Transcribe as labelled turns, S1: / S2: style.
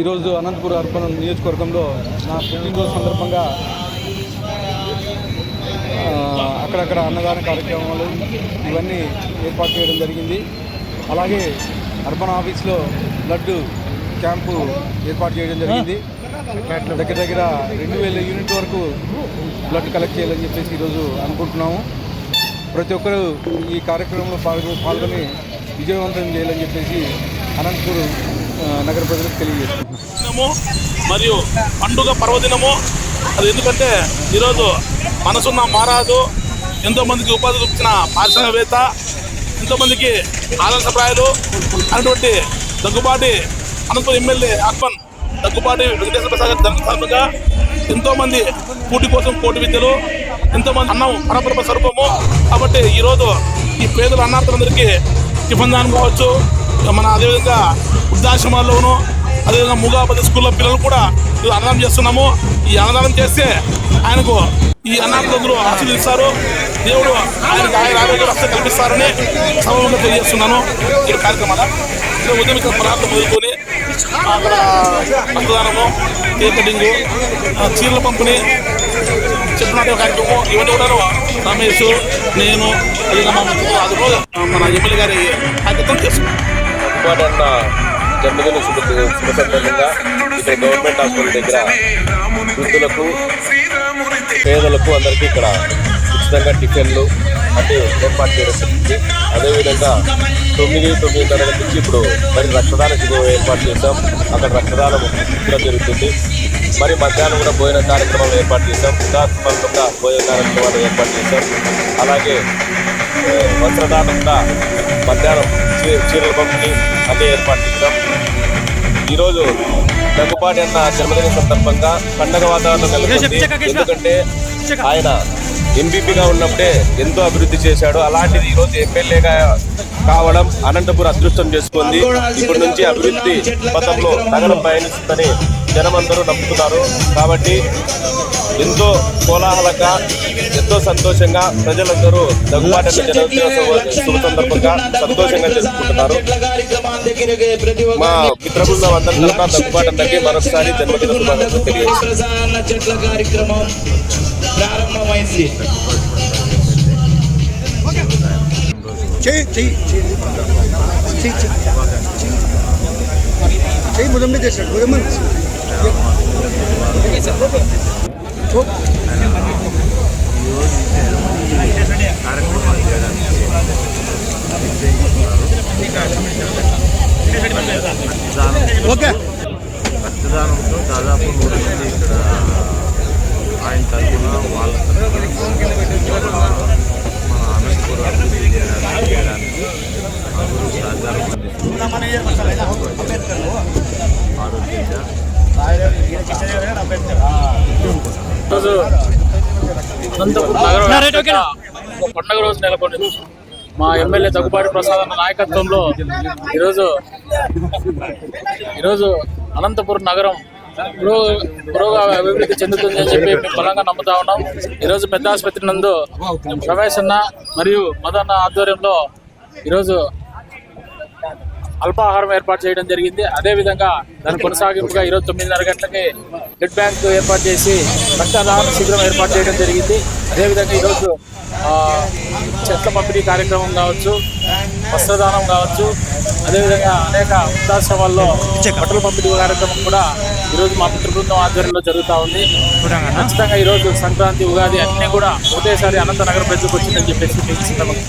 S1: ఈరోజు అనంతపురం అర్పణ నియోజకవర్గంలో నా పుట్టినరోజు సందర్భంగా అక్కడక్కడ అన్నదాన కార్యక్రమాలు ఇవన్నీ ఏర్పాటు చేయడం జరిగింది. అలాగే అర్బన్ ఆఫీస్లో బ్లడ్ క్యాంపు ఏర్పాటు చేయడం జరిగింది. దగ్గర దగ్గర రెండు వేల యూనిట్ వరకు బ్లడ్ కలెక్ట్ చేయాలని చెప్పేసి ఈరోజు అనుకుంటున్నాము. ప్రతి ఒక్కరూ ఈ కార్యక్రమంలో పాల్గొని పాల్గొని విజయవంతం చేయాలని చెప్పేసి అనంతపూర్ నగర ప్రజలకు తెలియజేస్తున్నాము
S2: దినము మరియు పండుగ పర్వదినము. అది ఎందుకంటే ఈరోజు మనసున్న మారాదు. ఎంతోమందికి ఉపాధి దొరికిన పారిశ్రామికవేత్త ఎంతోమందికి ఆదర్శప్రాయాలు అటువంటి దగ్గుబాటి అనంతపురం ఎమ్మెల్యే ఆత్మన్ దగ్గుబాటి వెంకటేశ్వర ప్రసాద్ గారి ఎంతోమంది కూటి కోసం కోటి విద్యలు ఎంతోమంది అన్నం పరపరప స్వరూపము. కాబట్టి ఈరోజు ఈ పేదల అన్నార్థులందరికీ టిఫిన్ దానం కావచ్చు మన అదేవిధంగా వృద్ధాశ్రమాల్లోనూ అదేవిధంగా ముగాపతి స్కూల్లో పిల్లలు కూడా అన్నదానం చేస్తున్నాము. ఈ అన్నదానం చేస్తే ఆయనకు ఈ అన్నార్థులందరూ ఆశీర్దిస్తారు దేవుడు ఆయనకు ఆయన ఆరోగ్య రక్షణ కల్పిస్తారని సమయంలో తెలియజేస్తున్నాను. ఈ కార్యక్రమాల ఉదయం ఇక్కడ పదార్థం మొదలుకొని అక్కడ అన్నదానము కేక్ కటింగు చీరల పంపిణీ చెప్పినట్టు కార్యక్రమం ఇవన్నీ కూడా రమేష్ నేను మా అది మన ఎమ్మెల్యే గారి కార్యక్రమం చేస్తున్నాను
S3: ఉపాధన్న జన్మదిన శుభ శుభ సందర్భంగా ఇక్కడ గవర్నమెంట్ హాస్పిటల్ దగ్గర వృద్ధులకు పేదలకు అందరికీ ఇక్కడ ఉచితంగా టిఫిన్లు అంటే ఏర్పాటు చేయడం జరిగింది. అదేవిధంగా తొమ్మిది తొమ్మిదిన్నర నుంచి ఇప్పుడు మరి రక్తదాన శిబిరం ఏర్పాటు చేశాం. అక్కడ రక్తదానం కూడా జరుగుతుంది. మరి మధ్యాహ్నం కూడా భోజన కార్యక్రమాలు ఏర్పాటు చేశాం. ఉదాత్మకంగా భోజన కార్యక్రమాలు ఏర్పాటు చేశాం. అలాగే ఆ, వస్త్రదానం కూడా మధ్యాహ్నం చీ- చీరల పంపిణీ అన్నీ ఏర్పాటు చేశాం. ఈరోజు దగ్గుపాటి అన్న జన్మదిన సందర్భంగా పండగ వాతావరణం నెలకొంది. ఎందుకంటే ఆయన ఎంపీపీగా ఉన్నప్పుడే ఎంతో అభివృద్ధి చేశాడు. అలాంటిది ఈరోజు ఎమ్మెల్యేగా కావడం అనంతపురం అదృష్టం చేసుకుంది. ఇప్పటి నుంచి అభివృద్ధి పథంలో నగరం పయనిస్తుందని జనమందరూ నమ్ముతున్నారు కాబట్టి ఎంతో కోలాహలంగా ఎంతో సంతోషంగా ప్రజలందరూ దగ్గుబాటి శుభ- శుభ సందర్భంగా సంతోషంగా జరుపుకుంటున్నారు మా మిత్ర బృందం అందరి తరఫున దగ్గుబాటి అన్నకి మరొకసారి జన్మదిన శుభాకాంక్షలు
S4: చెయ్యి చెయ్యి చెయ్యి చెయ్యి చెయ్యి ముదమ్మ చేశాడు ముదమ్మ ఓకే.
S5: రక్తదానంతో దాదాపు మూడు మంది ఇక్కడ ఆయన తరఫున వాళ్ళ తరఫున మన అనంతపురం అభివృద్ధి చేయడానికి చేయడానికి అందరూ సహకారం అందిస్తున్నారు ఆరోగ్యంగా
S2: ఈరోజు పండుగ రోజు నెలకొంది మా ఎమ్మెల్యే దగ్గుబాటి ప్రసాద్ అన్న నాయకత్వంలో ఈరోజు ఈరోజు అనంతపురం నగరం పురో పురోగా అభివృద్ధి చెందుతుందని చెప్పి మేము బలంగా నమ్ముతా ఉన్నాం. ఈరోజు పెద్ద ఆసుపత్రి నందు అన్న మరియు మదన్న ఆధ్వర్యంలో ఈరోజు అల్పాహారం ఏర్పాటు చేయడం జరిగింది. అదేవిధంగా దాని కొనసాగింపుగా ఇరవై తొమ్మిదిన్నర గంటలకి బ్లడ్ బ్యాంక్ ఏర్పాటు చేసి రక్తదాన శిబిరం ఏర్పాటు చేయడం జరిగింది. అదేవిధంగా ఈరోజు ఆ, చెట్ల పంపిణీ కార్యక్రమం కావచ్చు వస్త్రదానం కావచ్చు అదేవిధంగా అనేక వృద్ధాశ్రమాల్లో బట్టల పంపిణీ కార్యక్రమం కూడా ఈరోజు మా మిత్ర బృందం ఆధ్వర్యంలో జరుగుతూ ఉంది. ఖచ్చితంగా ఈరోజు సంక్రాంతి ఉగాది అన్నీ కూడా ఒకటేసారి అనంతనగర ప్రజలకు వచ్చిందని చెప్పేసి మీకు సందర్భంగా